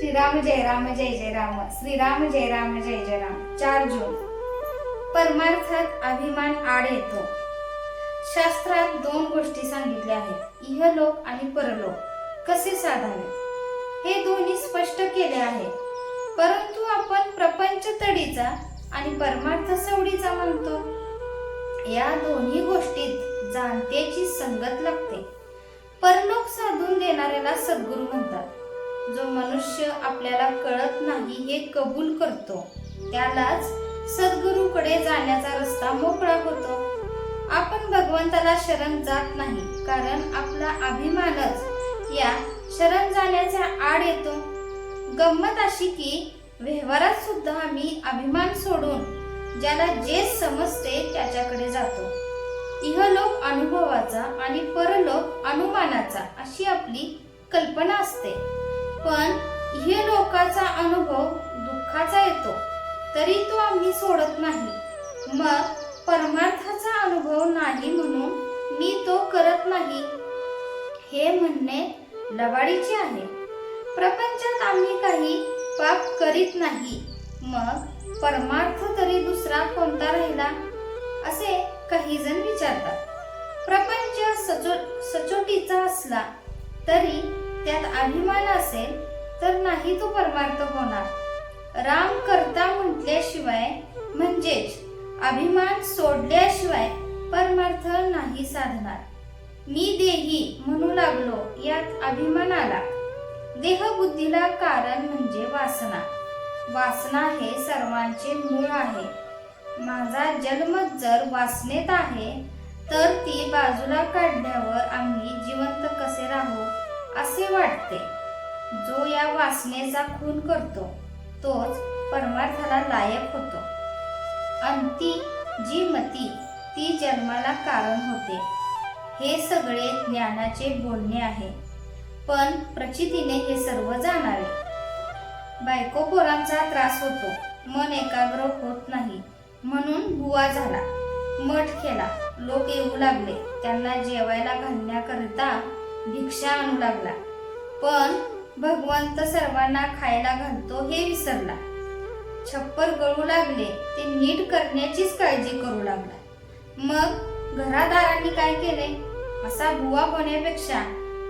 श्रीराम जय राम जय जय राम. श्रीराम जय राम जय जय राम. चार जून. परमार्थात अभिमान आड येतो. शास्त्रात दोन गोष्टी सांगितल्या आहेत. इहलोक आणि परलोक. कसे साधावे? हे दोन्ही स्पष्ट केले आहे. परंतु आपण प्रपंच तडीचा आणि परमार्थ सवडीचा म्हणतो. या दोन्ही गोष्टीत जाणतेची संगत लागते. जो मनुष्य आपल्याला कळत नाही हे कबूल करतो त्यालाच सद्गुरूकडे जाण्याचा रस्ता मोकळा होतो. आपण भगवंताला शरण जात नाही कारण आपला अभिमानच या शरण जाण्याच्या आड येतो. गंमत अशी की व्यवहारात सुद्धा आम्ही अभिमान सोडून ज्याला जे समजते त्याच्याकडे जातो. इहलोक अनुभवाचा आणि परलोक अनुमानाचा अशी आपली कल्पना असते. पण हे लोकाचा अनुभव दुःखाचा येतो तरी तो आम्ही सोडत नाही. मग परमार्थाचा अनुभव नाही म्हणून मी तो करत नाही हे म्हणणे लवाडीचे आहे. प्रपंचात आम्ही काही पाप करीत नाही मग परमार्थ तरी दुसरा कोणता राहिला असे काही जण विचारतात. प्रपंच सचो सचोटीचा असला तरी त्यात अभिमान असेल तर नाही तो परमार्थ होणार. राम करता म्हटल्याशिवाय म्हणजेच अभिमान सोडल्याशिवाय परमार्थ नाही साधणार. मी देही म्हणू लागलो यात अभिमान आला. देहबुद्धीला कारण म्हणजे वासना. वासना हे सर्वांचे मूळ आहे. माझा जन्म जर वासनेत आहे तर ती बाजूला काढल्यावर आम्ही जिवंत कसे राहू? असे वाटते. जो या वासनेचा खून करतो तोच परमार्थाला लायक होतो. अंती जी मती ती जन्माला कारण होते हे सगळे ज्ञानाचे बोलणे आहे. पण प्रचितीने हे सर्व जाणावे. बायको पोरांचा त्रास होतो मन एकाग्र होत नाही. म्हणून बुवा झाला मठ केला. लोक येऊ लागले त्यांना जेवायला घालण्याकरिता भिक्षा आणू लागला. पण भगवंत सर्वांना खायला घालतो हे विसरला. छप्पर गळू लागले ते नीट करण्याचीच काळजी करू लागला. मग घरादारांनी काय केले? असा भुवा होण्यापेक्षा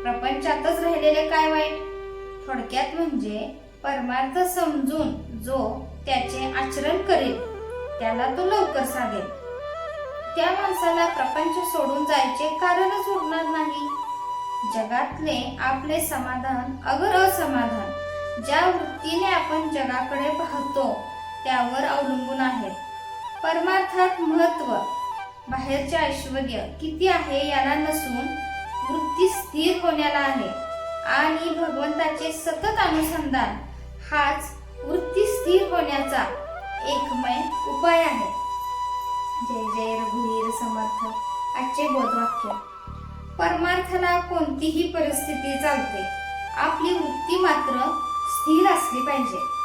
प्रपंचातच राहिलेले काय वाईट? थोडक्यात म्हणजे परमार्थ समजून जो त्याचे आचरण करेल त्याला तो लवकर साधेल. त्या माणसाला प्रपंच सोडून जायचे कारणच उरणार नाही. जगातले आपले समाधान अगर असमाधान ज्या वृत्तीने आपण जगाकडे पाहतो त्यावर अवलंबून आहे परमार्थात महत्त्व बाहेरचे ऐश्वर किती आहे याला नसून वृत्ती स्थिर होण्याला आहे आणि भगवंताचे सतत अनुसंधान हाच वृत्ती स्थिर होण्याचा एकमय उपाय आहे. जय जय रघुवीर समर्थ. आजचे बोधवाक्य. परमार्थाला कोणतीही परिस्थिती चालते. आपली वृत्ती मात्र स्थिर असली पाहिजे.